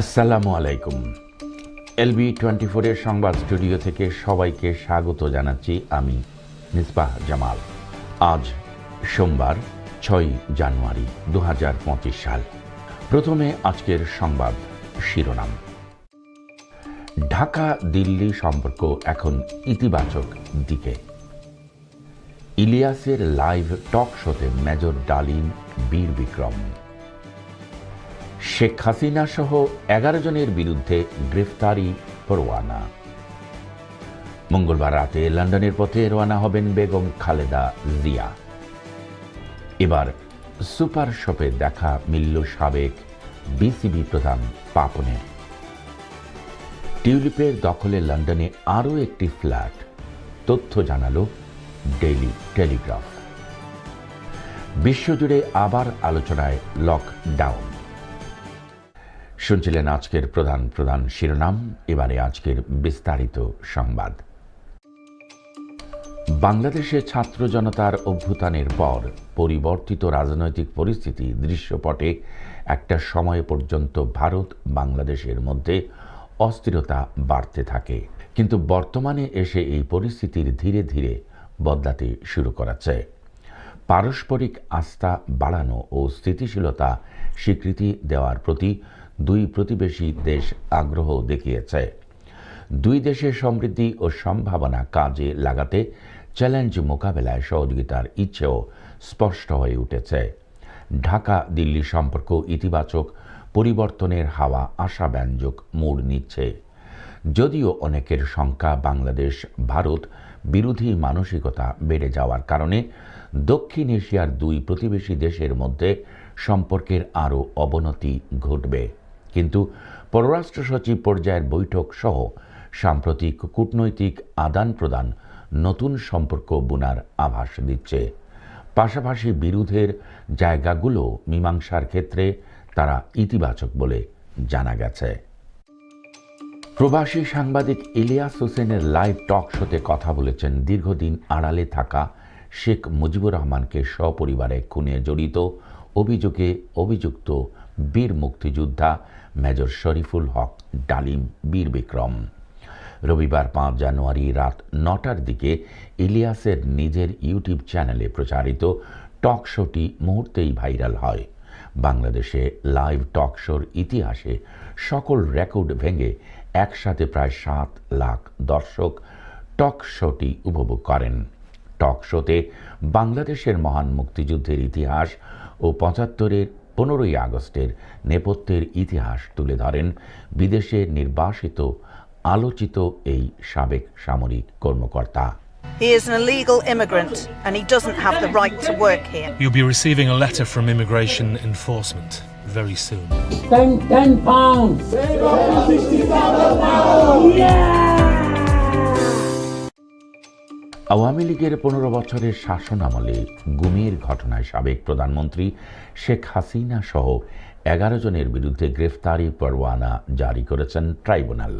আসসালামু আলাইকুম। LB twenty ফোরের সংবাদ স্টুডিও থেকে সবাইকে স্বাগত জানাচ্ছি আমি মিসবাহ জামাল। আজ সোমবার ছয় জানুয়ারি দু হাজার পঁচিশ সাল। প্রথমে আজকের সংবাদ শিরোনাম। ঢাকা দিল্লি সম্পর্ক এখন ইতিবাচক দিকে। ইলিয়াসের লাইভ টক শোতে মেজর ডালিম বীর বিক্রম শেখ হাসিনা সহ এগারো জনের বিরুদ্ধে গ্রেফতারি পরোয়ানা মঙ্গলবার রাতে লন্ডনের পথে রওনা হবেন বেগম খালেদা জিয়া। এবার সুপার শপে দেখা মিলল সাবেক বিসিবি প্রধান পাপনের। টিউলিপের দখলে লন্ডনে আরও একটি ফ্ল্যাট, তথ্য জানালো ডেইলি টেলিগ্রাফ। বিশ্বজুড়ে আবার আলোচনায় লকডাউন। শুনছিলেন আজকের প্রধান প্রধান শিরোনাম। এবারে আজকের বিস্তারিত সংবাদ। বাংলাদেশে ছাত্র জনতার অভ্যুত্থানের পর পরিবর্তিত রাজনৈতিক পরিস্থিতি দৃশ্যপটে একটা সময় পর্যন্ত ভারত বাংলাদেশের মধ্যে অস্থিরতা বাড়তে থাকে। কিন্তু বর্তমানে এসে এই পরিস্থিতির ধীরে ধীরে বদলাতে শুরু করেছে। পারস্পরিক আস্থা বাড়ানো ও স্থিতিশীলতা স্বীকৃতি দেওয়ার প্রতি দুই প্রতিবেশী দেশ আগ্রহ দেখিয়েছে। দুই দেশের সমৃদ্ধি ও সম্ভাবনা কাজে লাগাতে চ্যালেঞ্জ মোকাবেলায় সহযোগিতার ইচ্ছেও স্পষ্ট হয়ে উঠেছে। ঢাকা দিল্লি সম্পর্ক ইতিবাচক, পরিবর্তনের হাওয়া আশাব্যঞ্জক মোড় নিচ্ছে। যদিও অনেকের শঙ্কা, বাংলাদেশ, ভারত বিরোধী মানসিকতা বেড়ে যাওয়ার কারণে দক্ষিণ এশিয়ার দুই প্রতিবেশী দেশের মধ্যে সম্পর্কের আরও অবনতি ঘটবে। কিন্তু পররাষ্ট্র সচিব পর্যায়ের বৈঠক সহ সাম্প্রতিক কূটনৈতিক আদান প্রদান নতুন সম্পর্ক বুনার আভাস দিচ্ছে। পাশাপাশি বিরোধের জায়গাগুলো মীমাংসার ক্ষেত্রে তারা ইতিবাচক বলে জানা গেছে। প্রবাসী সাংবাদিক ইলিয়াস হোসেনের লাইভ টক শোতে কথা বলেছেন দীর্ঘদিন আড়ালে থাকা শেখ মুজিবুর রহমানকে সপরিবারে খুনে জড়িত, অভিযোগে অভিযুক্ত বীর মুক্তিযোদ্ধা মেজর শরীফুল হক ডালিম বীর বিক্রম। রবিবার পাঁচ জানুয়ারি রাত নটার দিকে ইলিয়াসের নিজের ইউটিউব চ্যানেলে প্রচারিত টক শোটি মুহূর্তেই ভাইরাল হয়। বাংলাদেশে লাইভ টক শোর ইতিহাসে সকল রেকর্ড ভেঙে একসাথে প্রায় সাত লাখ দর্শক টক শোটি উপভোগ করেন। টক শোতে বাংলাদেশের মহান মুক্তিযুদ্ধের ইতিহাস ও পঁচাত্তরের পনেরোই আগস্টের নেপথ্যের ইতিহাস তুলে ধরেন বিদেশে নির্বাসিত আলোচিত এই সাবেক সামরিক কর্মকর্তা He is an illegal immigrant and he doesn't have the right to work here. You'll be receiving a letter from immigration enforcement very soon. 10, 10 pounds. Awami লীগের পনেরো বছরের শাসন আমলে গুমের ঘটনায় সাবেক প্রধানমন্ত্রী শেখ হাসিনা সহ এগারো জনের বিরুদ্ধে গ্রেফতারি পরোয়ানা জারি করেছেন ট্রাইব্যুনাল।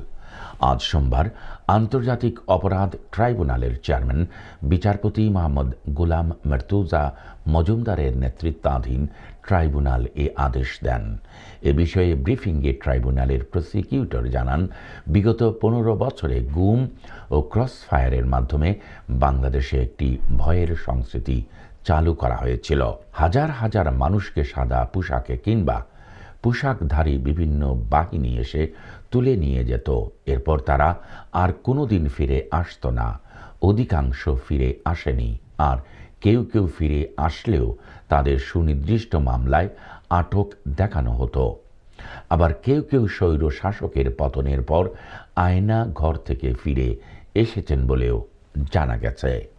আজ সোমবার আন্তর্জাতিক অপরাধ ট্রাইব্যুনালের চেয়ারম্যান, বিচারপতি মোহাম্মদ গুলাম মর্তুজা মজুমদারের নেতৃত্বাধীন ট্রাইব্যুনাল এ আদেশ দেন। এ বিষয়ে ব্রিফিংয়ে ট্রাইব্যুনালের প্রসিকিউটর জানান, বিগত পনেরো বছরে গুম ও ক্রস ফায়ারের মাধ্যমে বাংলাদেশে একটি ভয়ের সংস্কৃতি চালু করা হয়েছিল। হাজার হাজার মানুষকে সাদা পোশাকে কিংবা পোশাকধারী বিভিন্ন বাহিনী এসে তুলে নিয়ে যেত। এরপর তারা আর কোনো দিন ফিরে আসতো না। অধিকাংশ ফিরে আসেনি আর কেউ কেউ ফিরে আসলেও তাদের সুনির্দিষ্ট মামলায় আটক দেখানো হতো। আবার কেউ কেউ স্বৈর শাসকের পতনের পর আয়না ঘর থেকে ফিরে এসেছেন বলেও জানা গেছে।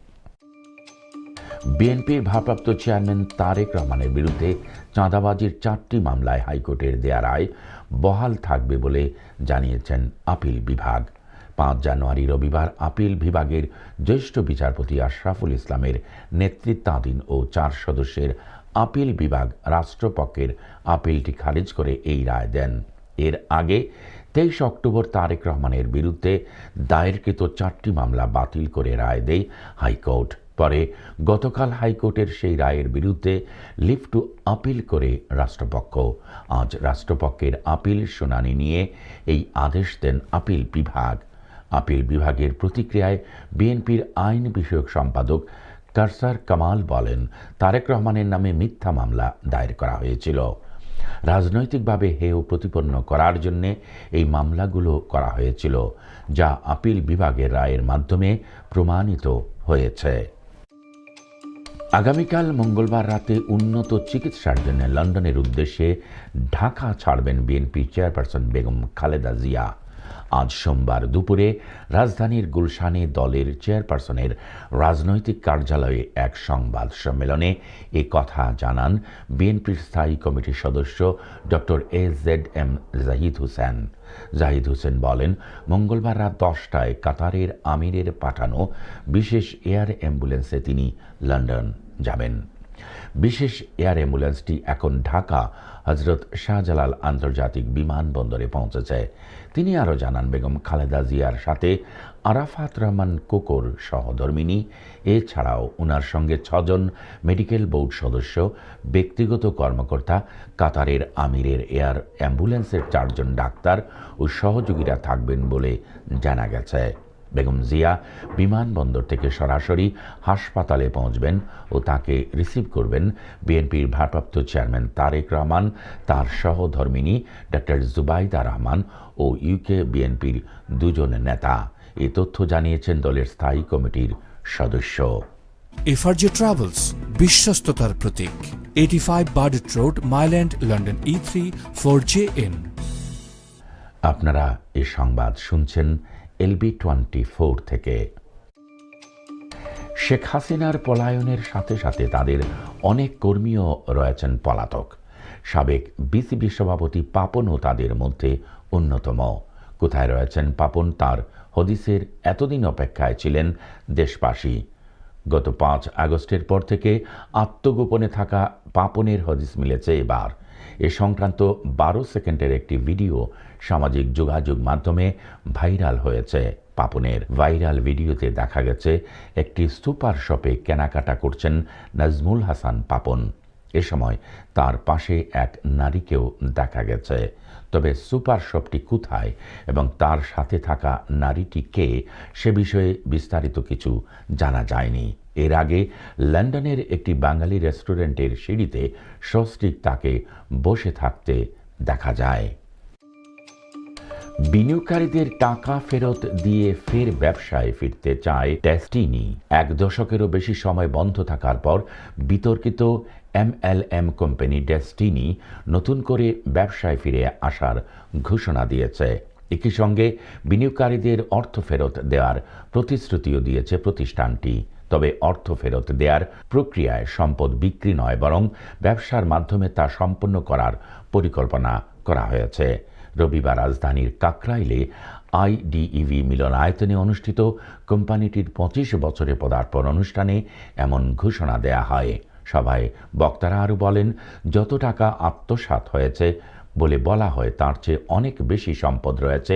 বিএনপির ভারপ্রাপ্ত চেয়ারম্যান তারেক রহমানের বিরুদ্ধে চাঁদাবাজির চারটি মামলায় হাইকোর্টের দেয়া রায় বহাল থাকবে বলে জানিয়েছেন আপিল বিভাগ। পাঁচ জানুয়ারি রবিবার আপিল বিভাগের জ্যেষ্ঠ বিচারপতি আশরাফুল ইসলামের নেতৃত্বাধীন ও চার সদস্যের আপিল বিভাগ রাষ্ট্রপক্ষের আপিলটি খারিজ করে এই রায় দেন। এর আগে তেইশ অক্টোবর তারেক রহমানের বিরুদ্ধে দায়েরকৃত চারটি মামলা বাতিল করে রায় দেয় হাইকোর্ট। পরে গতকাল হাইকোর্টের সেই রায়ের বিরুদ্ধে লিভ টু আপিল করে রাষ্ট্রপক্ষ। আজ রাষ্ট্রপক্ষের আপিল শুনানি নিয়ে এই আদেশ দেন আপিল বিভাগ। আপিল বিভাগের প্রতিক্রিয়ায় বিএনপির আইন বিষয়ক সম্পাদক কারসার কামাল বলেন, তারেক রহমানের নামে মিথ্যা মামলা দায়ের করা হয়েছিল। রাজনৈতিকভাবে হেয় প্রতিপন্ন করার জন্যে এই মামলাগুলো করা হয়েছিল, যা আপিল বিভাগের রায়ের মাধ্যমে প্রমাণিত হয়েছে। আগামীকাল মঙ্গলবার রাতে উন্নত চিকিৎসার জন্য লন্ডনের উদ্দেশ্যে ঢাকা ছাড়বেন বিএনপি চেয়ারপারসন বেগম খালেদা জিয়া। আজ সোমবার দুপুরে রাজধানীর গুলশানে দলের চেয়ারপারসনের রাজনৈতিক কার্যালয়ে এক সংবাদ সম্মেলনে এ কথা জানান বিএনপির স্থায়ী কমিটির সদস্য doctor A Z M Zahid Hossain. Zahid Hossain বলেন, মঙ্গলবার রাত দশটায় কাতারের আমিরের পাঠানো বিশেষ এয়ার অ্যাম্বুলেন্সে তিনি লন্ডন যাবেন। বিশেষ এয়ার অ্যাম্বুলেন্সটি এখন ঢাকা, হজরত শাহজালাল আন্তর্জাতিক বিমানবন্দরে পৌঁছেছে। তিনি আরও জানান, বেগম খালেদা জিয়ার সাথে আরাফাত রহমান কোকর সহধর্মিনী, এছাড়াও ওনার সঙ্গে ছজন মেডিকেল বোর্ড সদস্য, ব্যক্তিগত কর্মকর্তা, কাতারের আমিরের এয়ার অ্যাম্বুলেন্সের চারজন ডাক্তার ও সহযোগীরা থাকবেন বলে জানা গেছে। বেগম জিয়া বিমানবন্দর থেকে সরাসরি হাসপাতালে পৌঁছবেন ও তাকে রিসিভ করবেন বিএনপির ভারপ্রাপ্ত চেয়ারম্যান তারেক রহমান তার সহধর্মিনী ডক্টর জুবাইদা রহমান ও ইউকে বিএনপির দুজন নেতা। এ তথ্য জানিয়েছেন দলের স্থায়ী কমিটির সদস্য। এফআরজে ট্রাভেলস বিশ্বস্ততার প্রতীক। Eighty five Burdett road mile end London E three four J N আপনারা এ সংবাদ শুনছেন এলবি টোয়েন্টি ফোর থেকে। শেখ হাসিনার পলায়নের সাথে সাথে তাদের অনেক কর্মীও রয়েছেন পলাতক। সাবেক বিসিবি সভাপতি পাপনও তাদের মধ্যে অন্যতম। কোথায় রয়েছেন পাপন? তার হদিসের এতদিন অপেক্ষায় ছিলেন দেশবাসী। গত পাঁচ আগস্টের পর থেকে আত্মগোপনে থাকা পাপনের হদিস মিলেছে এবার। এ সংক্রান্ত বারো সেকেন্ডের একটি ভিডিও সামাজিক যোগাযোগ মাধ্যমে ভাইরাল হয়েছে। পাপনের ভাইরাল ভিডিওতে দেখা গেছে, একটি সুপার শপে কেনাকাটা করছেন নাজমুল হাসান পাপন। এ সময় তার পাশে এক নারীকেও দেখা গেছে। তবে সুপার শপটি কোথায় এবং তার সাথে থাকা নারীটি কে, সে বিষয়ে বিস্তারিত কিছু জানা যায়নি। এর আগে লন্ডনের একটি বাঙালি রেস্টুরেন্টের সিঁড়িতে সস্ত্রিক তাকে বসে থাকতে দেখা যায়। বিনিয়োগকারীদের টাকা ফেরত দিয়ে ফের ব্যবসায় ফিরতে চায় ডেস্টিনি। এক দশকেরও বেশি সময় বন্ধ থাকার পর বিতর্কিত এমএলএম কোম্পানি ডেস্টিনি নতুন করে ব্যবসায় ফিরে আসার ঘোষণা দিয়েছে। একই সঙ্গে বিনিয়োগকারীদের অর্থ ফেরত দেওয়ার প্রতিশ্রুতিও দিয়েছে প্রতিষ্ঠানটি। তবে অর্থ ফেরত দেওয়ার প্রক্রিয়ায় সম্পদ বিক্রি নয়, বরং ব্যবসার মাধ্যমে তা সম্পন্ন করার পরিকল্পনা করা হয়েছে। রবিবার রাজধানীর কাকরাইলে আইডিইভি মিলনায়তনে অনুষ্ঠিত কোম্পানিটির পঁচিশ বছরে পদার্পণ অনুষ্ঠানে এমন ঘোষণা দেয়া হয়। সভায় বক্তারা আরও বলেন, যত টাকা আত্মসাৎ হয়েছে বলে বলা হয়, তার চেয়ে অনেক বেশি সম্পদ রয়েছে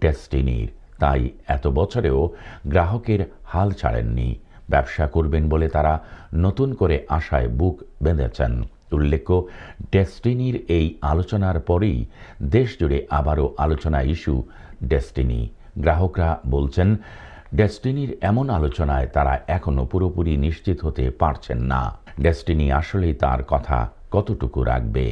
ডেস্টিনির। তাই এত বছরেও গ্রাহকের হাল ছাড়েননি। ব্যবসা করবেন বলে তারা নতুন করে আশায় বুক বেঁধেছেন। উল্লেখ্য, ডেস্টিনির এই আলোচনার পরেই দেশজুড়ে আবারও আলোচনা ইস্যু ডেস্টিনি। গ্রাহকরা বলছেন, ডেস্টিনির এমন আলোচনায় তারা এখনও পুরোপুরি নিশ্চিত হতে পারছেন না। ডেস্টিনি আসলেই তার কথা কতটুকু রাখবে?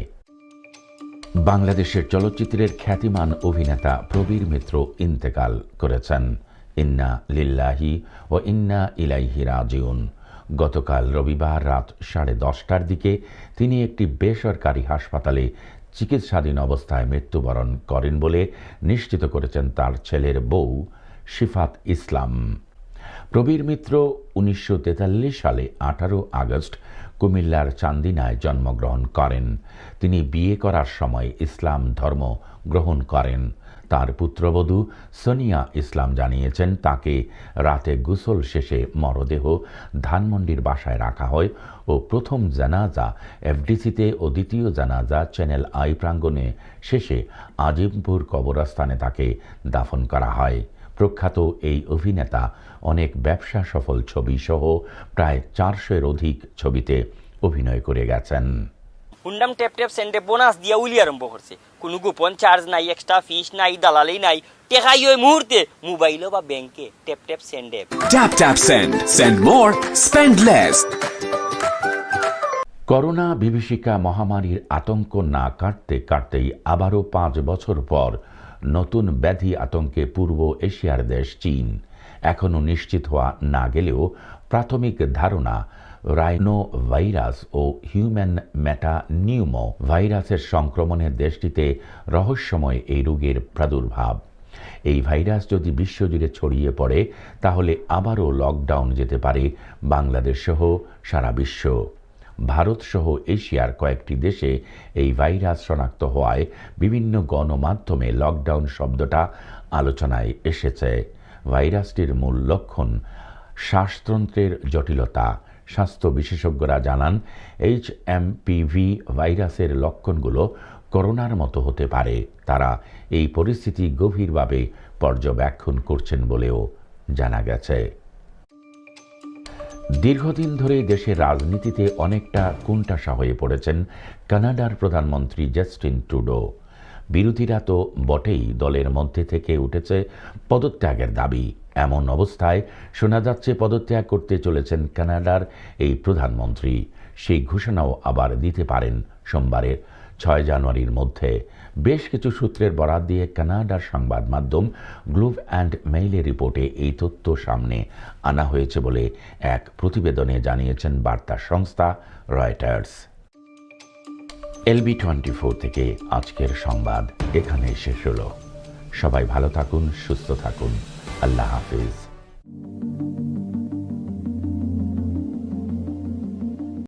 বাংলাদেশের চলচ্চিত্রের খ্যাতিমান অভিনেতা প্রবীর মিত্র ইন্তেকাল করেছেন। ইন্না লিল্লাহি ও ইন্না ইলাইহি রাজিউন। গতকাল রবিবার রাত সাড়ে দশটার দিকে তিনি একটি বেসরকারি হাসপাতালে চিকিৎসাধীন অবস্থায় মৃত্যুবরণ করেন বলে নিশ্চিত করেছেন তার ছেলের বউ শিফাত ইসলাম। প্রবীর মিত্র উনিশশো তেতাল্লিশ সালে আঠারো আগস্ট কুমিল্লার চান্দিনায় জন্মগ্রহণ করেন। তিনি বিয়ে করার সময় ইসলাম ধর্ম গ্রহণ করেন। তার পুত্রবধূ সোনিয়া ইসলাম জানিয়েছেন, তাকে রাতে গোসল শেষে মরদেহ ধানমন্ডির বাসায় রাখা হয় ও প্রথম জানাজা এফডিসিতে ও দ্বিতীয় জানাজা চ্যানেল আই প্রাঙ্গণে শেষে আজিমপুর কবরস্থানে তাকে দাফন করা হয়। প্রখ্যাত এই অভিনেতা অনেক ব্যবসা সফল ছবি সহ প্রায় চারশোর অধিক ছবিতে অভিনয় করে গেছেন। হুন্ডাম ট্যাপ ট্যাপ সেন্টে বোনাস দিয়া উলি আরম্ভ করছে কোনো গোপন চার্জ নাই এক্সট্রা ফিস নাই দালালি নাই টেকাই ওই মুহূর্তে মোবাইলও বা ব্যাংকে ট্যাপ ট্যাপ সেন্ডে Tap tap send. Send more, spend less. Corona বিভীষিকা মহামারীর আতঙ্ক না কাটতে কাটতেই আবারও পাঁচ বছর পর নতুন ব্যাধি আতঙ্কে পূর্ব এশিয়ার দেশ চীন এখনও নিশ্চিত হওয়া না গেলেও প্রাথমিক ধারণা রাইনো ভাইরাস ও হিউম্যান মেটা নিউমো ভাইরাসের সংক্রমণের দেশটিতে রহস্যময় এই রোগের প্রাদুর্ভাব। এই ভাইরাস যদি বিশ্বজুড়ে ছড়িয়ে পড়ে, তাহলে আবারও লকডাউন যেতে পারে বাংলাদেশ সহ সারা বিশ্ব। ভারত সহ এশিয়ার কয়েকটি দেশে এই ভাইরাস শনাক্ত হওয়ায় বিভিন্ন গণমাধ্যমে লকডাউন শব্দটা আলোচনায় এসেছে। ভাইরাসটির মূল লক্ষণ শ্বাসতন্ত্রের জটিলতা স্বাস্থ্য বিশেষজ্ঞরা জানান এইচ এমপিভি ভাইরাসের লক্ষণগুলো করোনার মতো হতে পারে। তারা এই পরিস্থিতি গভীরভাবে পর্যবেক্ষণ করছেন বলেও জানা গেছে। দীর্ঘদিন ধরে দেশের রাজনীতিতে অনেকটা কুণ্ঠাসা হয়ে পড়েছেন কানাডার প্রধানমন্ত্রী জাস্টিন ট্রুডো। বিরোধীরা তো বটেই দলের মধ্যে থেকে উঠেছে পদত্যাগের দাবি। এমন অবস্থায় শোনা যাচ্ছে পদত্যাগ করতে চলেছেন কানাডার এই প্রধানমন্ত্রী। সেই ঘোষণাও আবার দিতে পারেন সোমবারের ছয় জানুয়ারির মধ্যে। বেশ কিছু সূত্রের বরাত দিয়ে কানাডার সংবাদ মাধ্যম গ্লোব অ্যান্ড মেইলের রিপোর্টে এই তথ্য সামনে আনা হয়েছে বলে এক প্রতিবেদনে জানিয়েছেন বার্তা সংস্থা রয়টার্স। এলবি টোয়েন্টি ফোর থেকে আজকের সংবাদ এখানে শেষ হলো। সবাই ভালো থাকুন, সুস্থ থাকুন। अल्लाह हाफिज़।